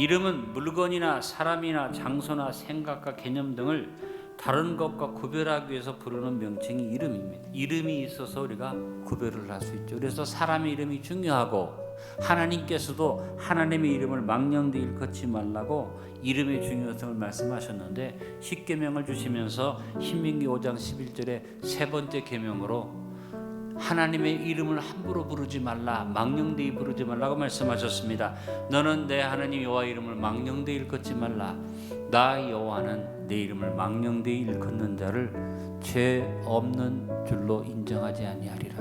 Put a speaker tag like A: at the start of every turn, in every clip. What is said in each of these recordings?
A: 이름은 물건이나 사람이나 장소나 생각과 개념 등을 다른 것과 구별하기 위해서 부르는 명칭이 이름입니다. 이름이 있어서 우리가 구별을 할 수 있죠. 그래서 사람의 이름이 중요하고 하나님께서도 하나님의 이름을 망령되 일컫지 말라고 이름의 중요성을 말씀하셨는데 십계명을 주시면서 신명기 5장 11절에 세 번째 계명으로 하나님의 이름을 함부로 부르지 말라 망령되이 부르지 말라고 말씀하셨습니다. 너는 내 하나님 여호와 이름을 망령되이 일컫지 말라. 나 여호와는 내 이름을 망령되이 일컫는 자를 죄 없는 줄로 인정하지 아니하리라.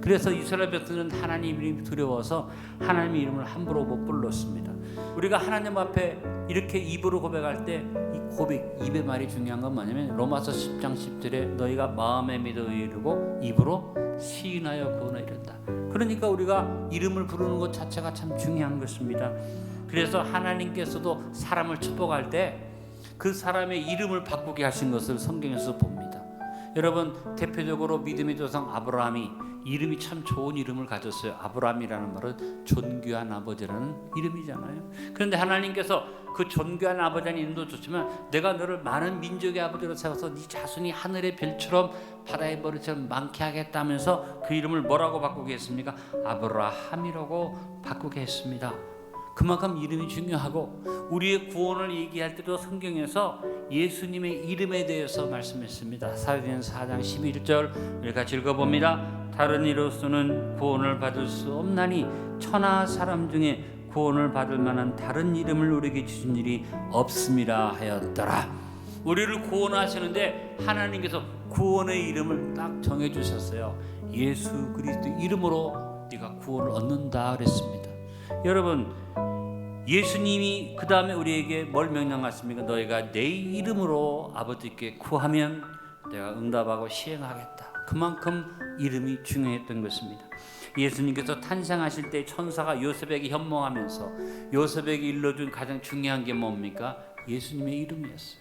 A: 그래서 이스라엘 백성은 하나님 이름이 두려워서 하나님 이름을 함부로 못 불렀습니다. 우리가 하나님 앞에 이렇게 입으로 고백할 때이 고백 입의 말이 중요한 건 뭐냐면 로마서 10장 10절에 너희가 마음에 믿어 이르고 입으로 시인하여 구원하 이른다. 그러니까 우리가 이름을 부르는 것 자체가 참 중요한 것입니다. 그래서 하나님께서도 사람을 축복할 때 그 사람의 이름을 바꾸게 하신 것을 성경에서 봅니다. 여러분 대표적으로 믿음의 조상 아브라함이 이름이 참 좋은 이름을 가졌어요. 아브라함이라는 말은 존귀한 아버지라는 이름이잖아요. 그런데 하나님께서 그 존귀한 아버지라는 이름도 좋지만 내가 너를 많은 민족의 아버지로 세워서 네 자손이 하늘의 별처럼 바다의 머리처럼 많게 하겠다면서 그 이름을 뭐라고 바꾸게 했습니까? 아브라함이라고 바꾸게 했습니다. 그만큼 이름이 중요하고 우리의 구원을 얘기할 때도 성경에서 예수님의 이름에 대해서 말씀했습니다. 사도행 4장 11절 우리 같이 읽어봅니다. 다른 이로서는 구원을 받을 수 없나니 천하 사람 중에 구원을 받을 만한 다른 이름을 우리에게 주신 일이 없음이라 하였더라. 우리를 구원하시는데 하나님께서 구원의 이름을 딱 정해 주셨어요. 예수 그리스도 이름으로 네가 구원을 얻는다 그랬습니다. 여러분 예수님이 그 다음에 우리에게 뭘 명령하십니까? 너희가 내 이름으로 아버지께 구하면 내가 응답하고 시행하겠다. 그만큼 이름이 중요했던 것입니다. 예수님께서 탄생하실 때 천사가 요셉에게 현몽하면서 요셉에게 일러준 가장 중요한 게 뭡니까? 예수님의 이름이었어요.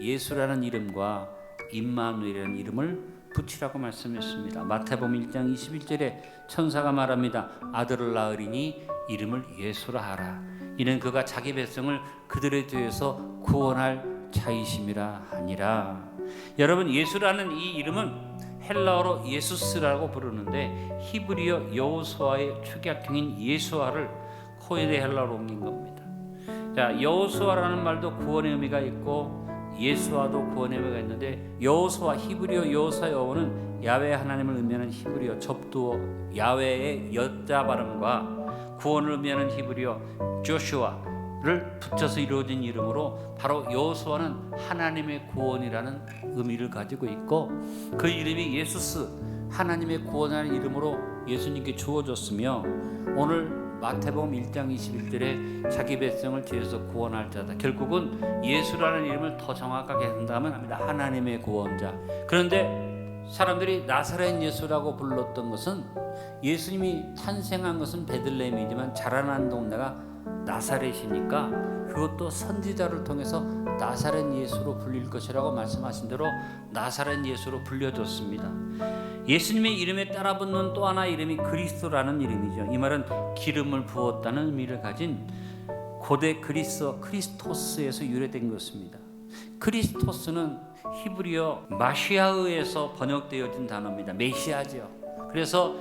A: 예수라는 이름과 임마누엘이라는 이름을 붙이라고 말씀했습니다. 마태복음 1장 21절에 천사가 말합니다. 아들을 낳으리니 이름을 예수라 하라. 이는 그가 자기 백성을 그들에 대해서 구원할 자이심이라 하니라. 여러분 예수라는 이 이름은 헬라어로 예수스라고 부르는데 히브리어 여호수아의 축약형인 예수아를 코에데 헬라어로 옮긴 겁니다. 자 여호수아라는 말도 구원의 의미가 있고 예수와도 구원의 의미가 있는데 여호수아 히브리어 여호수아 여호는 야외 하나님을 의미하는 히브리어 접두어 야외의 여자 발음과 구원을 의미하는 히브리어 조슈아를 붙여서 이루어진 이름으로 바로 여호수아는 하나님의 구원이라는 의미를 가지고 있고 그 이름이 예수스 하나님의 구원하는 이름으로 예수님께 주어졌으며 오늘 마태복음 1장 21절에 자기 백성을 죄에서 구원할 자다. 결국은 예수라는 이름을 더 정확하게 한다면 합니다. 하나님의 구원자. 그런데 사람들이 나사렛 예수라고 불렀던 것은 예수님이 탄생한 것은 베들레헴이지만 자라난 동네가 나사렛이니까 그것도 선지자를 통해서 나사렛 예수로 불릴 것이라고 말씀하신 대로 나사렛 예수로 불려졌습니다. 예수님의 이름에 따라 붙는 또 하나 이름이 그리스도라는 이름이죠. 이 말은 기름을 부었다는 의미를 가진 고대 그리스어 크리스토스에서 유래된 것입니다. 크리스토스는 히브리어 마시아의에서 번역되어진 단어입니다. 메시아죠. 그래서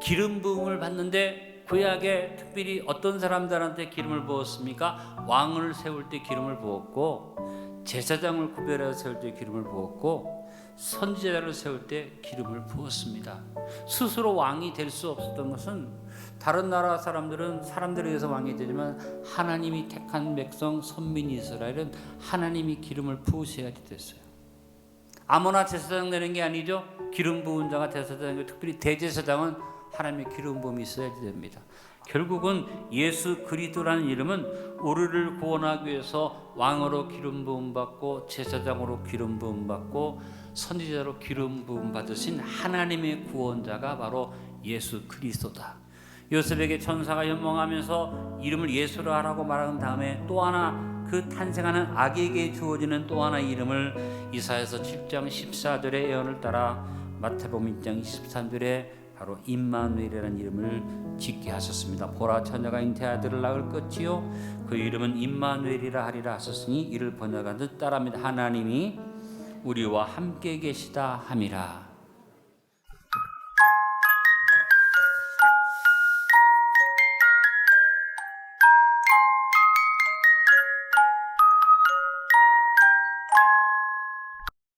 A: 기름 부음을 받는데 구약에 특별히 어떤 사람들한테 기름을 부었습니까? 왕을 세울 때 기름을 부었고 제사장을 구별해서 세울 때 기름을 부었고 선지자를 세울 때 기름을 부었습니다. 스스로 왕이 될 수 없었던 것은 다른 나라 사람들은 사람들에 의해서 왕이 되지만 하나님이 택한 백성 선민 이스라엘은 하나님이 기름을 부으셔야지 됐어요. 아무나 제사장 되는 게 아니죠. 기름 부은 자가 제사장이고 특별히 대제사장은 하나님의 기름 부음이 있어야지 됩니다. 결국은 예수 그리스도라는 이름은 우리를 구원하기 위해서 왕으로 기름 부음 받고 제사장으로 기름 부음 받고 선지자로 기름 부음 받으신 하나님의 구원자가 바로 예수 그리스도다. 요셉에게 천사가 현몽하면서 이름을 예수로 하라고 말한 다음에 또 하나 그 탄생하는 아기에게 주어지는 또 하나 이름을 이사에서 7장 14절의 예언을 따라 마태복음 1장 23절에 바로 임마누엘이라는 이름을 짓게 하셨습니다. 보라 처녀가 잉태 아들을 낳을 것지요 그 이름은 임마누엘이라 하리라 하셨으니 이를 번역한 듯 따라합니다. 하나님이 우리와 함께 계시다 함이라.